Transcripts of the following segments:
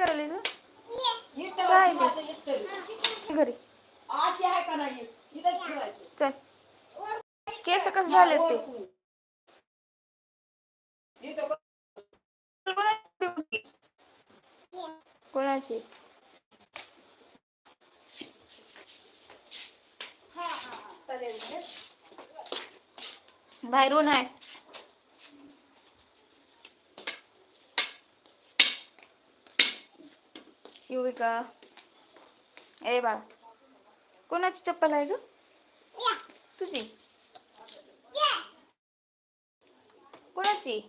करायला काय इस्त्री. घरी. अशी आहे का नाही? इथंच ठेवायचं. चल. केस कसं झाले ते. कोणाची. बाहेरून आहे युविका ए बाळ कोणाची चप्पल आहे ग? तुझी. कोणाची?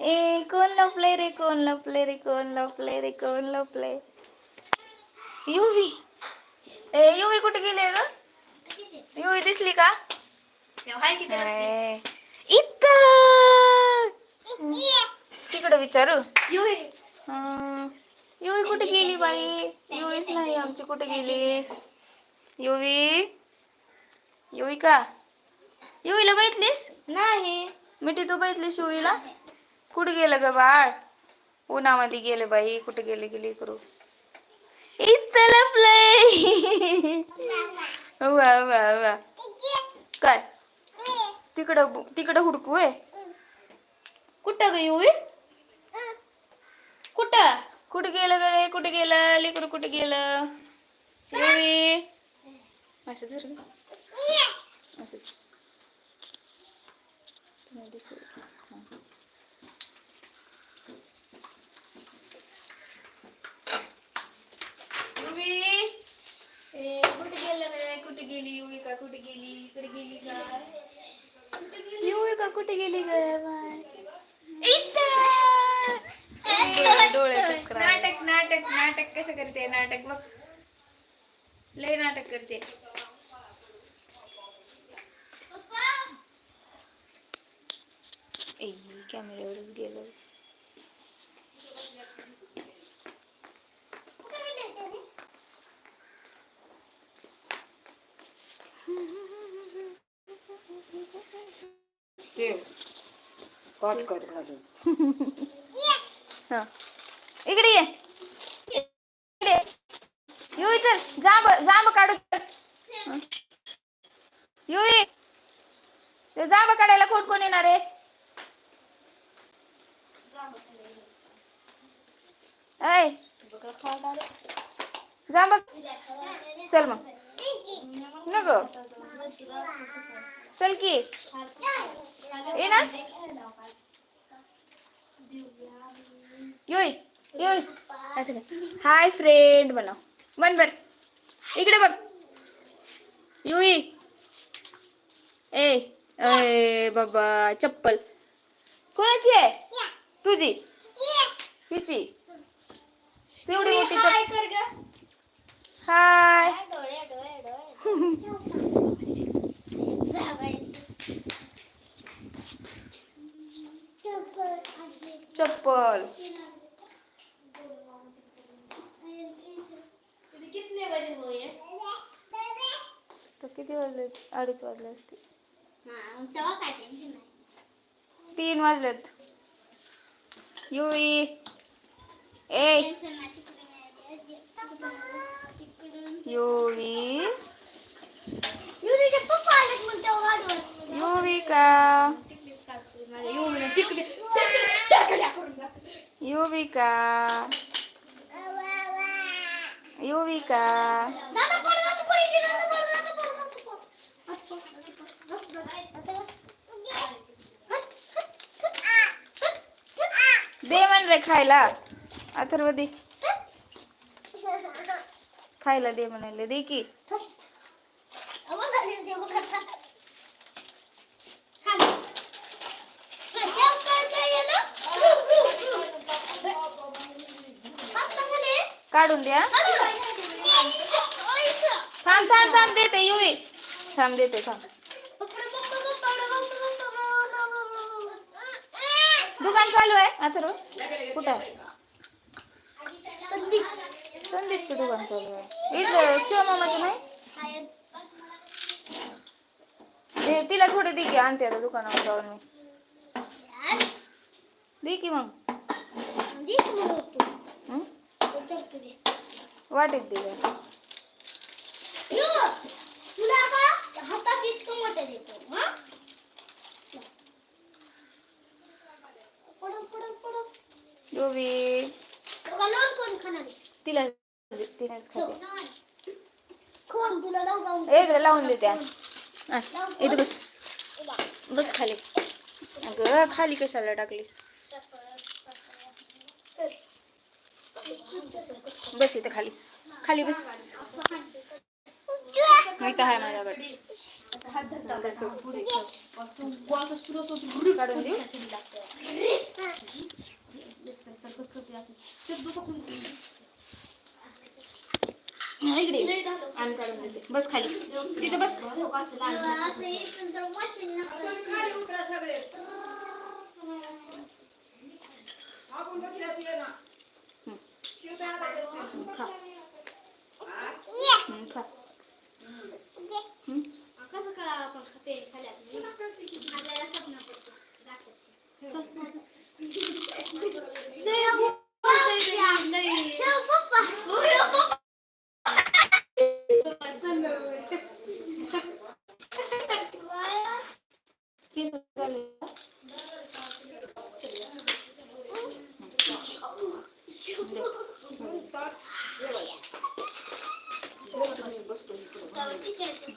ए कोण लपले रे कोण लपले रे कोण लपले रे कोण लपले युवी. ए युवी कुठे गेले ग? युवी दिसली का? ए, इथं! तिकडे विचारू? हं, युवी कुठे गेली बाई? युवीच नाही आमची कुठे गेली? युवी युवी का? युवीला बघितलीस? नाही. मिठी तू बघितलीस युवीला कुठे गेलं ग बाळ? उन्हामध्ये गेले बाई कुठे गेले गेली करू? इथं लपलंय. वा वा वा काय? तिकडं तिकडं हुडकू आहे कुठं ग येऊ कुठं? कुठं गेलं गे कुठे गेलं? लेकर कुठे गेलं? येऊ असं धर असं धर. नाही दिसत. हां. युवी ए कुठे गेलं रे कुठे गेली युवी का कुठे गेली इकडे गेली का युवी का? कुठे गेली इथं! डोळे नाटक नाटक नाटक कसं करते? नाटक बघ. लय नाटक करते. कॅमेऱ्यावरच गेलो. कट कर घालून. हा. इकडे ये. इकडे युवी चल जांब जांब काढू हं. युवी ते जांब काढायला कोण कोण येणार आहे? ऐ. जांब. चल मग. नको. चल की. येणार योय योय असं हाय फ्रेंड बनव. मन बर. इकडे बघ. युई ए ए बाबा चप्पल. कोणाची आहे? तुझी. हिची. तेवढी मोठी चप्पल हाय. चप्पल तर किती वाजले? अडीच वाजले असते तीन वाजलेत. युई ए. युवी. युविका युविका। युविका। दे म्हण रे खायला. अथर्व दे. खायला दे म्हणाले दे की. काढून द्या. थांब थांब थांब देते युवी थांब देते थांब. दुकान चालू आहे अथर्व कुठं आहे? संदीपचं दुकान चालू आहे. इथं शिवमामाचं नाही? ते तिला थोडे दे की आणते आता दुकानावर जाऊन मी. दे की मग. वाटेत दे जरा. तुला का हातात इतकं मोठं देतो हा? लोण कोण खाणार आहे? तिला कोण? तुला लावून जाऊन ए, इकडे लावून देते इथं बस. बस खाली. अगं खाली कशाला टाकलीस? बस इथं खाली. खाली बस. मी तर आहे माझ्याकडे काढून देऊ? इकडे ये. काढून देते. बस खाली. तिथे बस. खाली आपण 你看，你看，嗯，嗯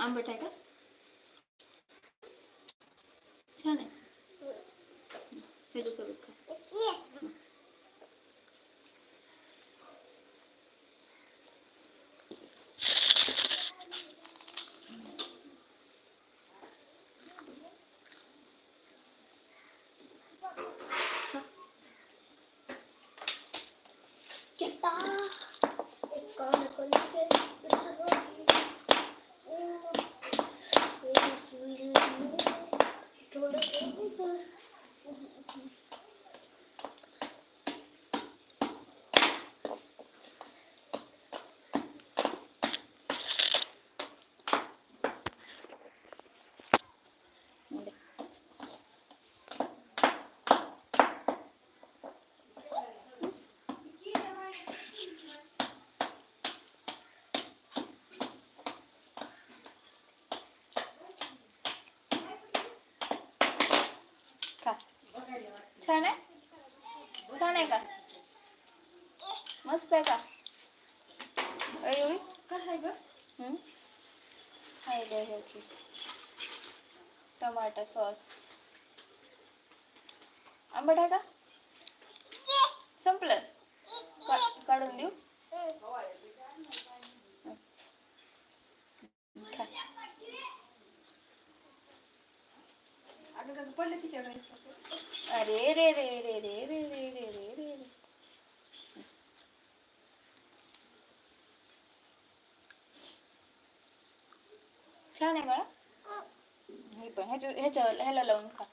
आंबट आहे का? छान आहे? छान आहे का? मस्त आहे का? काय ग? टमाटा सॉस. आंबट आहे का? संपलं. काढून देऊ? अरे. हे पण ह्याच्या ह्याच्या ह्याला लावून खा.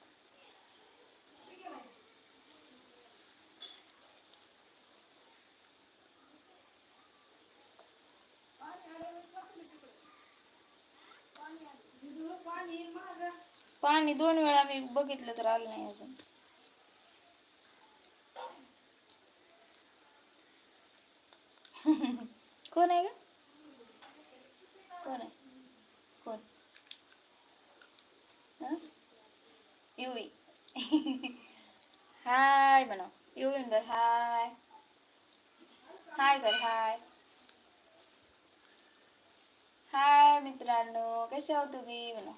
पाणी दोन वेळा मी बघितलं तर आलं नाही अजून. कोण आहे का कोण आहे कोण हं? युवी हाय बनव युवींदर हाय हाय कर हाय हाय मित्रांनो. कसे आहो तुम्ही? म्हणा.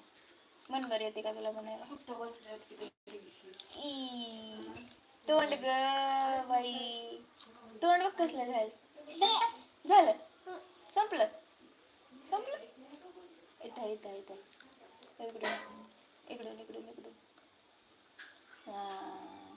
मन बरं येते का तुला म्हणायला? तोंड ग बाई. तोंड बघ कसलं झालं. झालं. संपलं. संपलं? इथं इथं इथं. इकडून. इकडून इकडून इकडून. हा.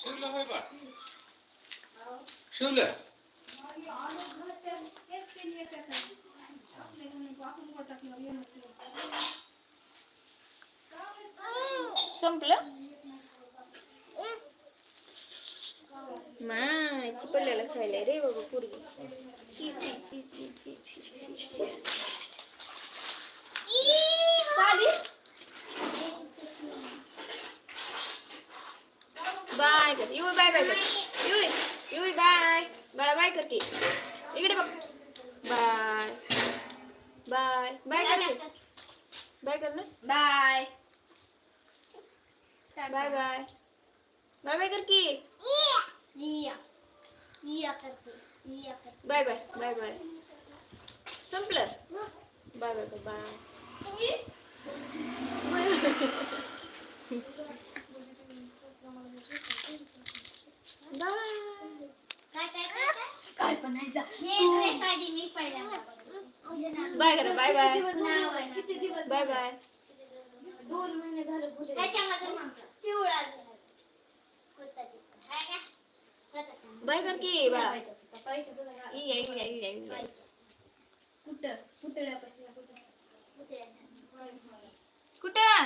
শিউলা হইবা শিউলা संपलं माय चिपडलेला खायला रे बाबा पोरगी. ची ची ची ची ची ची ची बाय कर. यू बाय बाय कर. यू यू बाय. बाळा बाय कर की. इकडे बघ. बाय. बाय. बाय कर बाय कर ना. Bye. Bye bye. Bye bye कर की. बाय बाय बाय बाय संपलं बाय बाय बाय काय पण बाय करा बाय बाय बाय बाय दोन महिने झाले पिवळा बैगर की बाळा. ही आहे ही आहे ही आहे ही आहे. कुठं? कुठं?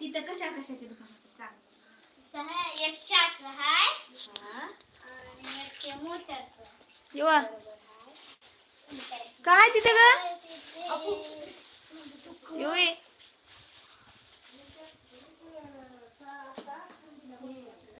तिथं कशा कशाचे दुकान आहे? सांग. एक चाक हाय आणि एक ते मोटरचं काय तिथे ग? अपू. यो.